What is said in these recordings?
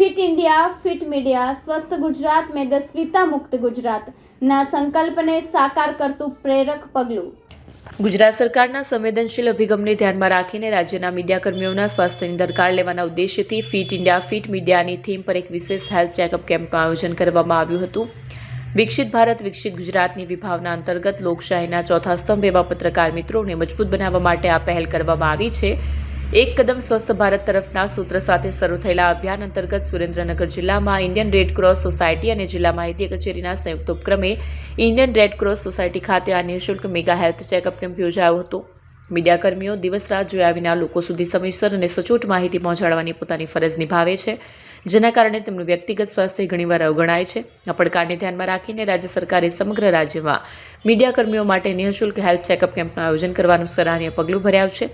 Fit India, fit media, સ્વસ્થ ગુજરાત મેદસ્વીતા મુક્ત ગુજરાત. ના સંકલ્પને સાકાર કરતું પ્રેરક પગલું. ગુજરાત સરકારના સંવેદનશીલ અભિગમને ધ્યાનમાં રાખીને રાજ્યના મીડિયાકર્મીઓના સ્વાસ્થ્યની દરકાર લેવાના ઉદ્દેશ્યથી ફિટ ઇન્ડિયા, ફિટ મીડિયાની થીમ પર એક વિશેષ હેલ્થ ચેકઅપ કેમ્પનું આયોજન કરવામાં આવ્યું હતું. વિકસિત ભારત, વિકસિત ગુજરાતની વિભાવના અંતર્ગત લોકશાહીના ચોથા સ્તંભ એવા પત્રકાર મિત્રોને મજબૂત બનાવવા માટે આ પહેલ કરવામાં આવી છે. એક કદમ સ્વસ્થ ભારત તરફના સૂત્ર સાથે શરૂ થયેલા અભિયાન અંતર્ગત સુરેન્દ્રનગર જિલ્લામાં ઇન્ડિયન રેડ ક્રોસ સોસાયટી અને જિલ્લા માહિતી કચેરીના સંયુક્ત ઉપક્રમે ઇન્ડિયન રેડ ક્રોસ સોસાયટી ખાતે આ નિઃશુલ્ક મેગા હેલ્થ ચેકઅપ કેમ્પ યોજાયો હતો. મીડિયાકર્મીઓ દિવસ રાત જોયા વિના લોકો સુધી સમયસર અને સચોટ માહિતી પહોંચાડવાની પોતાની ફરજ નિભાવે છે, જેના કારણે તેમનું વ્યક્તિગત સ્વાસ્થ્ય ઘણીવાર અવગણાય છે. આ પડકારને ધ્યાનમાં રાખીને રાજ્ય સરકારે સમગ્ર રાજ્યમાં મીડિયાકર્મીઓ માટે નિઃશુલ્ક હેલ્થ ચેકઅપ કેમ્પનું આયોજન કરવાનું સરાહનીય પગલું ભર્યા છે.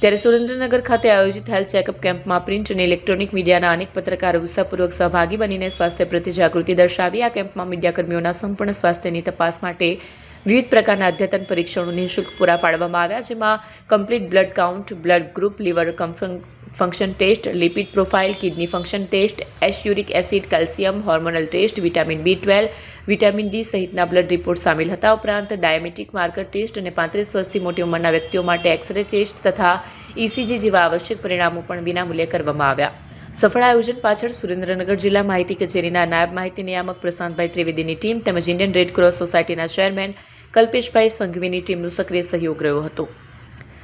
ત્યારે સુરેન્દ્રનગર ખાતે આયોજિત હેલ્થ ચેકઅપ કેમ્પમાં પ્રિન્ટ અને ઇલેક્ટ્રોનિક મીડિયાના અનેક પત્રકારો ઉત્સાહપૂર્વક સહભાગી બનીને સ્વાસ્થ્ય પ્રત્યે જાગૃતિ દર્શાવી. આ કેમ્પમાં મીડિયાકર્મીઓના સંપૂર્ણ સ્વાસ્થ્યની તપાસ માટે વિવિધ પ્રકારના અદ્યતન પરીક્ષણો નિઃશુલ્ક પૂરા પાડવામાં આવ્યા, જેમાં complete blood count blood group liver function test, lipid profile, kidney function test uric acid, calcium, hormonal test, vitamin B twelve, vitamin D સહિતના બ્લડ રિપોર્ટ સામેલ હતા ઉપરાંત ડાયાબિટીક માર્કર ટેસ્ટ અને પાંત્રીસ વર્ષથી મોટી ઉંમરના વ્યક્તિઓ માટે એક્સરે ટેસ્ટ તથા ઇસીજી જેવા આવશ્યક પરિણામો પણ વિનામૂલ્યે કરવામાં આવ્યા. સફળ આયોજન પાછળ સુરેન્દ્રનગર જિલ્લા માહિતી કચેરીના નાયબ માહિતી નિયામક પ્રશાંતભાઈ ત્રિવેદીની ટીમ તેમજ ઇન્ડિયન રેડ ક્રોસ સોસાયટીના ચેરમેન કલ્પેશભાઈ સંઘવીની ટીમનો સક્રિય સહયોગ રહ્યો હતો.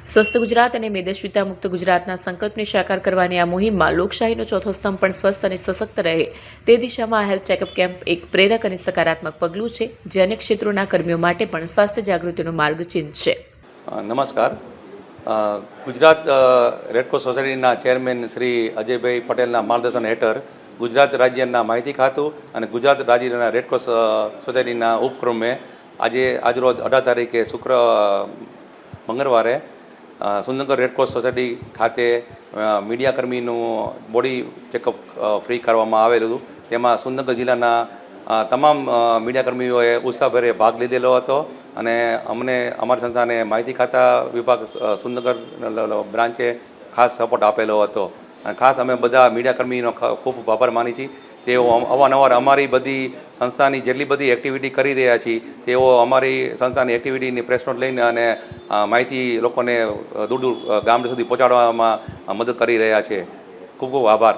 સ્વસ્થ ગુજરાત અને મેદસ્વીતા મુક્ત ગુજરાતના સંકલ્પને સાકાર કરવાની આ મુહિમમાં લોકશાહીનો ચોથો સ્તંભ પણ સ્વસ્થ અને સશક્ત રહે. તે દિશામાં આ હેલ્થ ચેકઅપ કેમ્પ એક પ્રેરક અને સકારાત્મક પગલું છે, જે અનેક ક્ષેત્રોના કર્મીઓ માટે પણ સ્વાસ્થ્ય જાગૃતિનો માર્ગ છે. નમસ્કાર. ગુજરાત રેડક્રોસ સોસાયટીના ચેરમેન શ્રી અજયભાઈ પટેલના માર્ગદર્શન હેઠળ ગુજરાત રાજ્યના માહિતી ખાતું અને ગુજરાત રાજ્યના રેડક્રોસ સોસાયટીના ઉપક્રમે આજે, આજરોજ અઢાર તારીખે શુક્ર મંગળવારે સુંદરનગર રેડક્રોસ સોસાયટી ખાતે મીડિયાકર્મીનું બોડી ચેકઅપ ફ્રી કરવામાં આવેલું તેમાં સુંદરનગર જિલ્લાના તમામ મીડિયાકર્મીઓએ ઉત્સાહભેરે ભાગ લીધેલો હતો અને અમને, અમારી સંસ્થાને માહિતી ખાતા વિભાગ સુંદરનગર બ્રાન્ચે ખાસ સપોર્ટ આપેલો હતો. અને ખાસ અમે બધા મીડિયાકર્મીનો ખૂબ આભાર માની છીએ. તેઓ અવારનવાર અમારી બધી સંસ્થાની જેટલી બધી એક્ટિવિટી કરી રહ્યા છીએ, તેઓ અમારી સંસ્થાની એક્ટિવિટીની પ્રેસ નોટ લઈને અને માહિતી લોકોને દૂર દૂર ગામડે સુધી પહોંચાડવામાં મદદ કરી રહ્યા છે. ખૂબ ખૂબ આભાર.